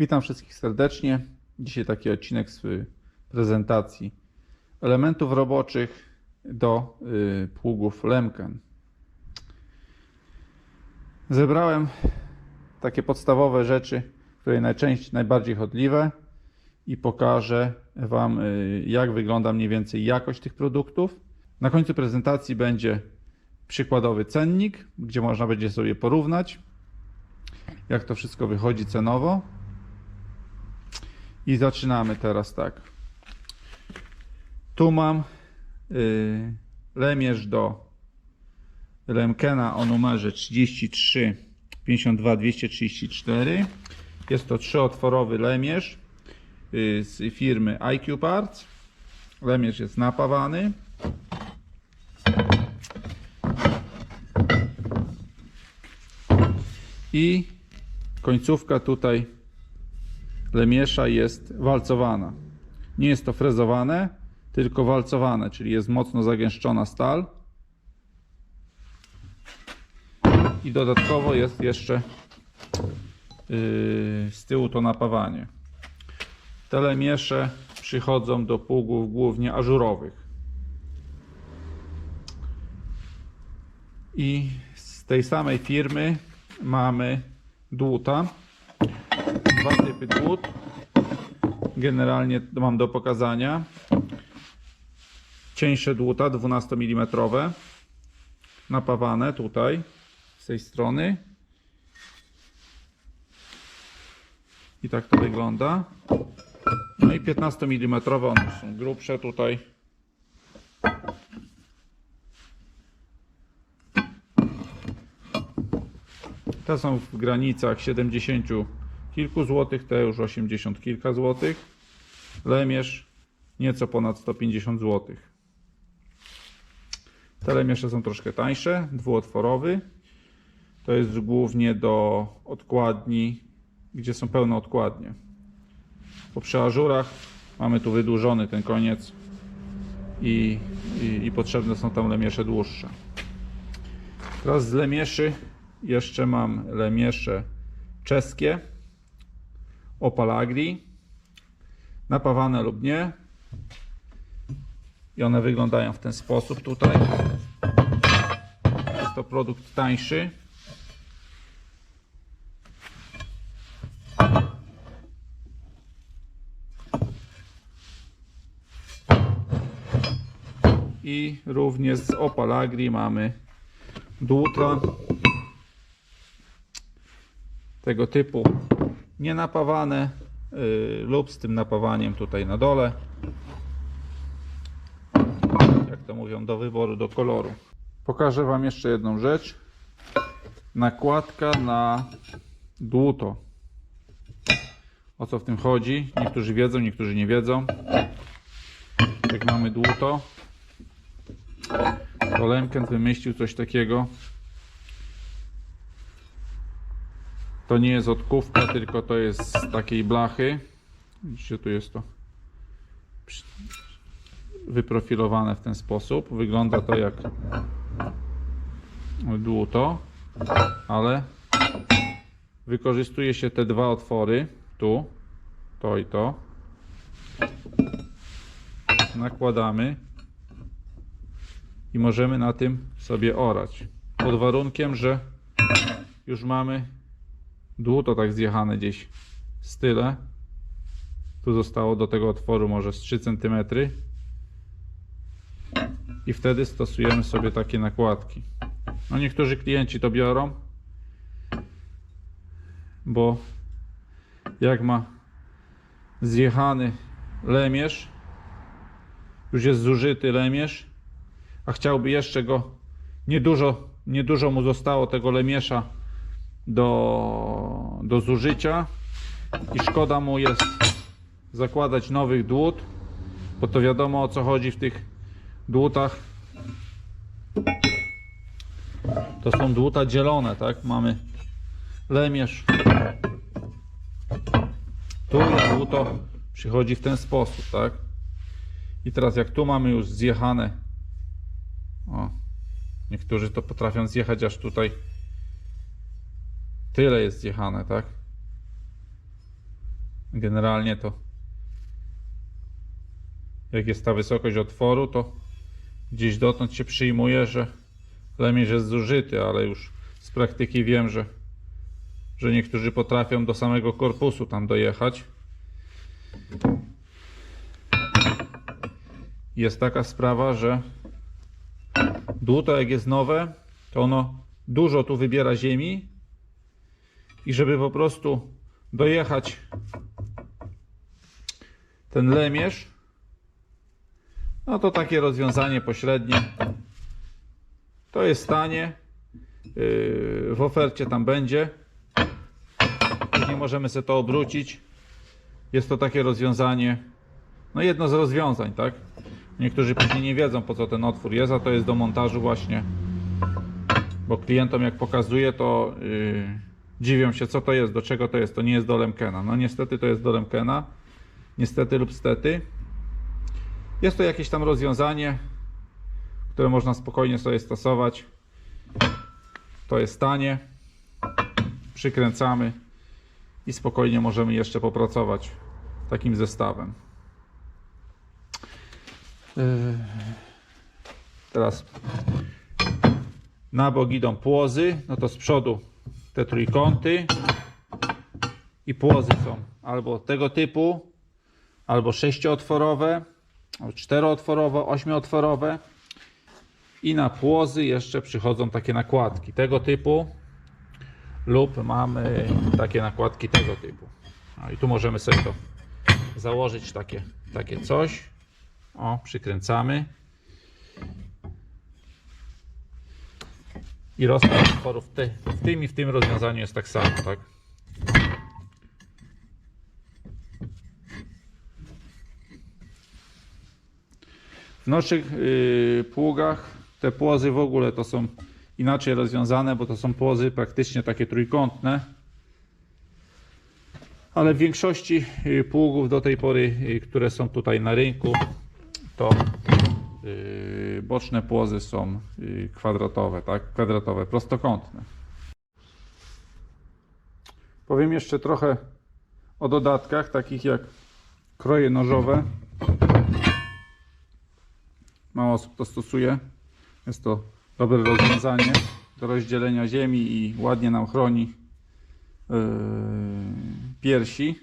Witam wszystkich serdecznie. Dzisiaj taki odcinek z y, prezentacji elementów roboczych do y, pługów Lemken. Zebrałem takie podstawowe rzeczy, które najczęściej, najbardziej chodliwe i pokażę Wam, y, jak wygląda mniej więcej jakość tych produktów. Na końcu prezentacji będzie przykładowy cennik, gdzie można będzie sobie porównać, jak to wszystko wychodzi cenowo. I zaczynamy teraz tak. Tu mam y, lemierz do Lemkena o numerze 33 52 234. Jest to trzyotworowy lemierz y, z firmy IQ Parts. Lemierz jest napawany. I końcówka tutaj lemiesza jest walcowana. Nie jest to frezowane, tylko walcowane, czyli jest mocno zagęszczona stal. I dodatkowo jest jeszcze yy, z tyłu to napawanie. Te lemiesze przychodzą do pługów głównie ażurowych. I z tej samej firmy mamy dłuta dwa typy dłut. Generalnie mam do pokazania. Cieńsze dłuta 12 mm. Napawane tutaj z tej strony. I tak to wygląda. No i 15 mm one są grubsze tutaj. Te są w granicach 70 kilku złotych, te już 80 kilka złotych. Lemierz nieco ponad 150 złotych. Te lemiesze są troszkę tańsze, dwuotworowy. To jest głównie do odkładni, gdzie są pełne odkładnie. Po przy ażurach mamy tu wydłużony ten koniec i, i, i potrzebne są tam lemiesze dłuższe. Teraz z lemieszy jeszcze mam lemiesze czeskie Opalagri napawane lub nie. I one wyglądają w ten sposób tutaj. Jest to produkt tańszy. I również z Opalagri mamy dłuta tego typu nienapawane yy, lub z tym napawaniem tutaj na dole. Jak to mówią, do wyboru, do koloru. Pokażę Wam jeszcze jedną rzecz. Nakładka na dłuto. O co w tym chodzi? Niektórzy wiedzą, niektórzy nie wiedzą. Jak mamy dłuto, to Lemken wymyślił coś takiego, To nie jest odkówka, tylko to jest z takiej blachy. Widzicie, tu jest to wyprofilowane w ten sposób. Wygląda to jak dłuto, ale wykorzystuje się te dwa otwory, tu, to i to. Nakładamy i możemy na tym sobie orać. Pod warunkiem, że już mamy dłuto tak zjechane gdzieś z tyle. Tu zostało do tego otworu może z 3 cm. I wtedy stosujemy sobie takie nakładki. No niektórzy klienci to biorą, bo jak ma zjechany lemierz, już jest zużyty lemierz, a chciałby jeszcze go niedużo, niedużo mu zostało tego lemiesza do, do zużycia i szkoda mu jest zakładać nowych dłut, bo to wiadomo o co chodzi w tych dłutach. To są dłuta dzielone, tak? Mamy lemierz. Tu dłuto przychodzi w ten sposób, tak? I teraz jak tu mamy już zjechane, o, niektórzy to potrafią zjechać aż tutaj Tyle jest zjechane, tak? Generalnie to jak jest ta wysokość otworu, to gdzieś dotąd się przyjmuje, że lemierz jest zużyty, ale już z praktyki wiem, że, że niektórzy potrafią do samego korpusu tam dojechać. Jest taka sprawa, że dłuto jak jest nowe, to ono dużo tu wybiera ziemi i żeby po prostu dojechać ten lemierz, no to takie rozwiązanie pośrednie. To jest tanie. Yy, W ofercie tam będzie. Później możemy sobie to obrócić. Jest to takie rozwiązanie. No jedno z rozwiązań, tak? Niektórzy później nie wiedzą po co ten otwór jest, a to jest do montażu właśnie. Bo klientom jak pokazuje, to yy, dziwią się co to jest, do czego to jest. To nie jest do Lemkena. No niestety to jest do Lemkena. Niestety lub stety. Jest to jakieś tam rozwiązanie, które można spokojnie sobie stosować. To jest tanie. Przykręcamy i spokojnie możemy jeszcze popracować takim zestawem. Yy, Teraz na bok idą płozy, no to z przodu te trójkąty i płozy są albo tego typu, albo sześciootworowe, czterootworowe, ośmiootworowe i na płozy jeszcze przychodzą takie nakładki tego typu lub mamy takie nakładki tego typu. No i tu możemy sobie to założyć takie, takie coś. O, przykręcamy. I rozkład otworów te, w tym i w tym rozwiązaniu jest tak samo, tak? W naszych yy, pługach te płozy w ogóle to są inaczej rozwiązane, bo to są płozy praktycznie takie trójkątne. Ale w większości yy, pługów do tej pory, yy, które są tutaj na rynku, to yy, boczne płozy są yy, kwadratowe, tak? Kwadratowe, prostokątne. Powiem jeszcze trochę o dodatkach, takich jak kroje nożowe. Mało osób to stosuje. Jest to dobre rozwiązanie do rozdzielenia ziemi i ładnie nam chroni yy, piersi.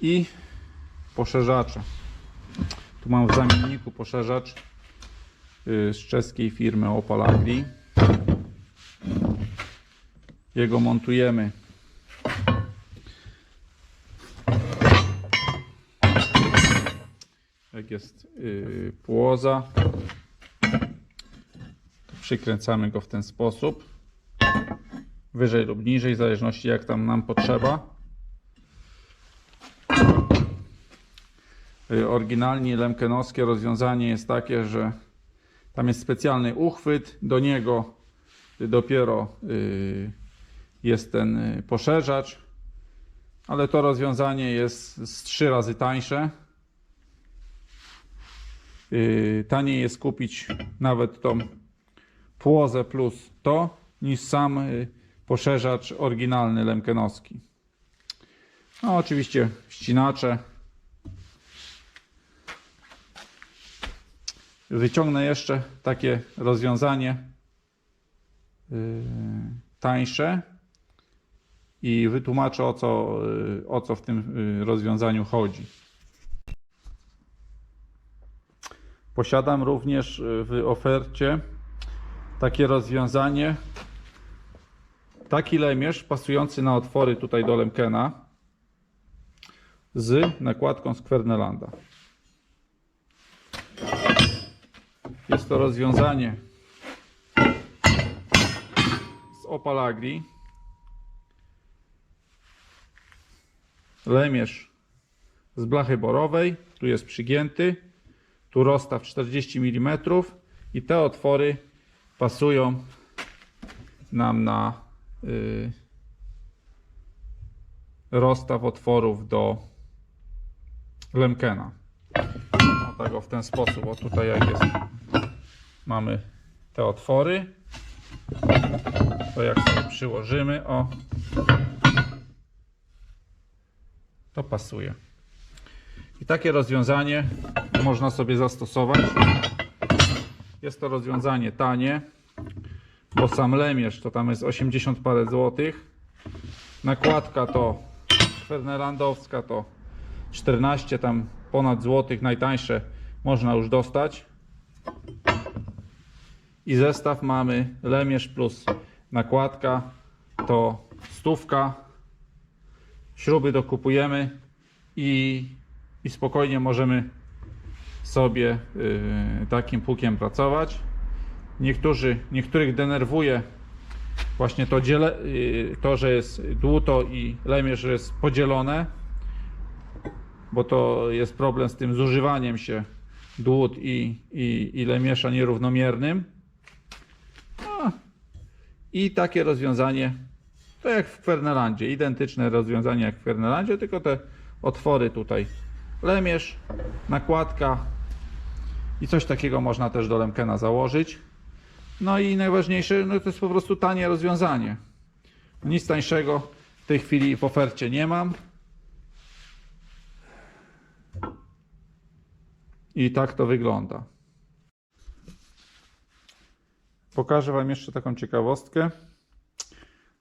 I poszerzacze. Tu mam w zamienniku poszerzacz yy, z czeskiej firmy Opal Agri. Jego montujemy jak jest yy, płoza, przykręcamy go w ten sposób. Wyżej lub niżej, w zależności jak tam nam potrzeba. Oryginalnie lemkenowskie rozwiązanie jest takie, że tam jest specjalny uchwyt, do niego dopiero yy, jest ten yy, poszerzacz, ale to rozwiązanie jest trzy razy tańsze. Taniej jest kupić nawet tą płozę plus to, niż sam poszerzacz oryginalny lemkenowski. No oczywiście ścinacze. Wyciągnę jeszcze takie rozwiązanie yy, tańsze i wytłumaczę o co, yy, o co w tym yy, rozwiązaniu chodzi. Posiadam również y, w ofercie takie rozwiązanie, taki lemierz pasujący na otwory tutaj do Lemkena z nakładką z Kwernelanda. Jest to rozwiązanie z Opal Agri. Lemierz z blachy borowej, tu jest przygięty tu rozstaw 40 mm i te otwory pasują nam na y, rozstaw otworów do Lemkena. O tak w ten sposób, o tutaj jak jest mamy te otwory to jak sobie przyłożymy o to pasuje. I takie rozwiązanie można sobie zastosować. Jest to rozwiązanie tanie, bo sam lemierz to tam jest 80 parę złotych. Nakładka to fernerlandowska to 14 tam ponad złotych, najtańsze można już dostać. I zestaw mamy lemierz plus nakładka to stówka. Śruby dokupujemy i, i spokojnie możemy sobie y, takim płukiem pracować. Niektórzy, niektórych denerwuje właśnie to, dziele, y, to, że jest dłuto i lemierz jest podzielone, bo to jest problem z tym zużywaniem się dłut i, i, i lemierza nierównomiernym. I takie rozwiązanie, to jak w Kwernelandzie, identyczne rozwiązanie jak w Kwernelandzie, tylko te otwory tutaj. Lemierz, nakładka i coś takiego można też do Lemkena założyć. No i najważniejsze, no to jest po prostu tanie rozwiązanie. Nic tańszego w tej chwili w ofercie nie mam. I tak to wygląda. Pokażę Wam jeszcze taką ciekawostkę.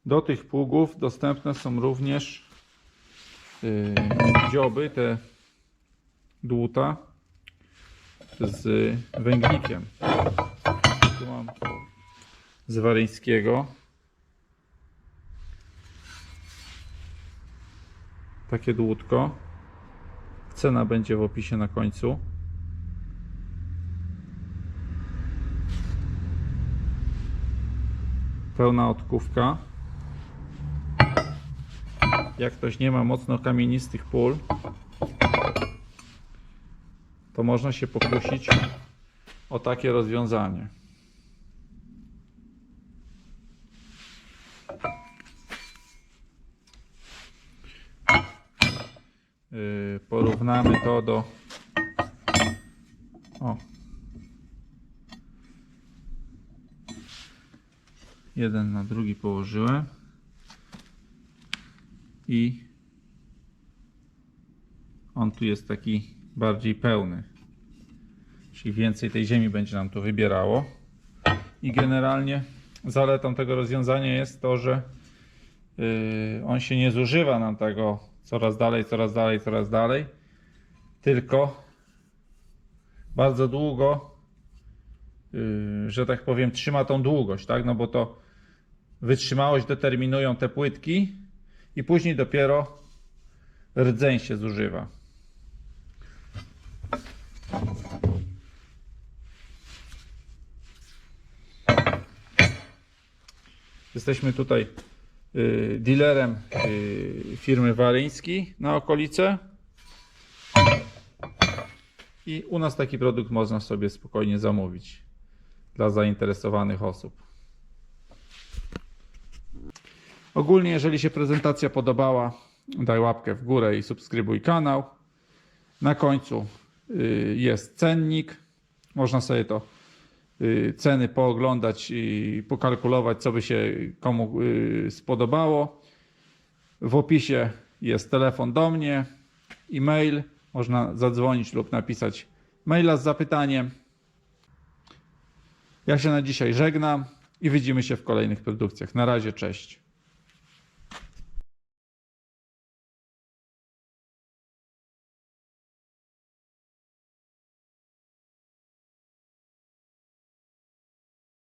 Do tych pługów dostępne są również yy, dzioby, te dłuta z węgnikiem. Tu mam z Waryńskiego. Takie dłutko. Cena będzie w opisie na końcu. Pełna odkówka. Jak ktoś nie ma mocno kamienistych pól, to można się pokusić o takie rozwiązanie. Yy, Porównamy to do. Jeden na drugi położyłem. I on tu jest taki bardziej pełny. Czyli więcej tej ziemi będzie nam tu wybierało. I generalnie zaletą tego rozwiązania jest to, że yy, on się nie zużywa nam tego coraz dalej, coraz dalej, coraz dalej, tylko bardzo długo, yy, że tak powiem, trzyma tą długość, tak? No bo to wytrzymałość determinują te płytki i później dopiero rdzeń się zużywa. Jesteśmy tutaj y, dealerem y, firmy Waryński na okolice. I u nas taki produkt można sobie spokojnie zamówić dla zainteresowanych osób. Ogólnie, jeżeli się prezentacja podobała, daj łapkę w górę i subskrybuj kanał. Na końcu y, jest cennik. Można sobie to y, ceny pooglądać i pokalkulować, co by się komu y, spodobało. W opisie jest telefon do mnie, e-mail. Można zadzwonić lub napisać maila z zapytaniem. Ja się na dzisiaj żegnam i widzimy się w kolejnych produkcjach. Na razie, cześć.